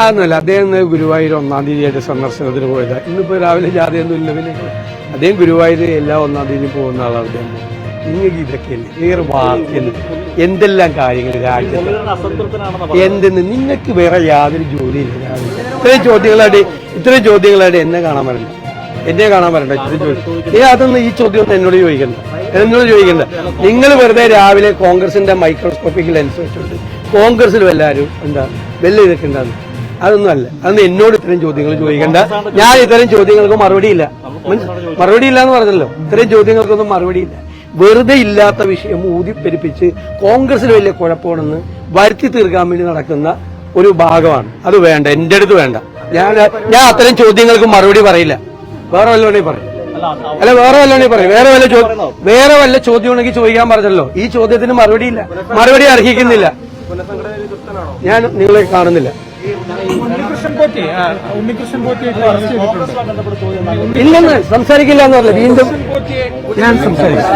അതൊന്നുമല്ല അദ്ദേഹം ഗുരുവായൂർ ഒന്നാം തീയതിയായിട്ട് സന്ദർശനത്തിന് പോയത്. ഇന്നിപ്പോൾ രാവിലെ ജാതിയൊന്നും ഇല്ല പിന്നെ അദ്ദേഹം ഗുരുവായൂർ എല്ലാ ഒന്നാം തീയതി പോകുന്ന ആളാണ് അദ്ദേഹം. നിങ്ങൾക്ക് ഇതൊക്കെയല്ലേ വേറെ വാക്കിയല്ല എന്തെല്ലാം കാര്യങ്ങൾ രാജ്യത്ത്? എന്തെന്ന് നിങ്ങൾക്ക് വേറെ യാതൊരു ജോലിയില്ല ഇത്രയും ചോദ്യങ്ങളായിട്ട് ഇത്രയും ചോദ്യങ്ങളായിട്ട് എന്നെ കാണാൻ വരണ്ട. എന്നെ കാണാൻ വരണ്ട ഇത്രയും ചോദ്യം. ഏ അതൊന്നും ഈ ചോദ്യം ഒന്നും എന്നോട് ചോദിക്കണ്ട. എന്നോട് ചോദിക്കണ്ട. നിങ്ങൾ വെറുതെ രാവിലെ കോൺഗ്രസിന്റെ മൈക്രോസ്കോപ്പിക് ലെൻസ് വെച്ചിട്ട് കോൺഗ്രസിലും എല്ലാവരും എന്താ വെല്ല ഉണ്ടാകുന്നു അതൊന്നും അല്ല. അന്ന് എന്നോട് ഇത്രയും ചോദ്യങ്ങൾ ചോദിക്കണ്ട. ഞാൻ ഇത്തരം ചോദ്യങ്ങൾക്ക് മറുപടിയില്ല മറുപടി ഇല്ല. എന്ന് പറഞ്ഞല്ലോ. ഇത്രയും ചോദ്യങ്ങൾക്കൊന്നും മറുപടിയില്ല വെറുതെ ഇല്ലാത്ത വിഷയം ഊതിപ്പെരിപ്പിച്ച് കോൺഗ്രസിൽ വലിയ കുഴപ്പമാണെന്ന് വരുത്തി തീർക്കാൻ വേണ്ടി നടക്കുന്ന ഒരു ഭാഗമാണ്. അത് വേണ്ട. എന്റെ അടുത്ത് വേണ്ട. ഞാൻ ഞാൻ അത്തരം ചോദ്യങ്ങൾക്ക് മറുപടി പറയില്ല. വേറെ വല്ലോണേ പറയും. അല്ല വേറെ വല്ലോണേ പറയും. വേറെ വല്ല ചോദ്യം വേറെ വല്ല ചോദ്യം ഉണ്ടെങ്കിൽ ചോദിക്കാൻ പറഞ്ഞല്ലോ. ഈ ചോദ്യത്തിന് മറുപടി ഇല്ല. മറുപടി അർഹിക്കുന്നില്ല. ഞാൻ നിങ്ങളെ കാണുന്നില്ല. ഉണ്ണികൃഷ്ണൻ പോറ്റി അറസ്റ്റ് ചെയ്തിട്ടുണ്ട്. ഇല്ലെന്ന് സംസാരിക്കില്ല എന്ന് പറഞ്ഞില്ല വീണ്ടും ഞാൻ സംസാരിക്കും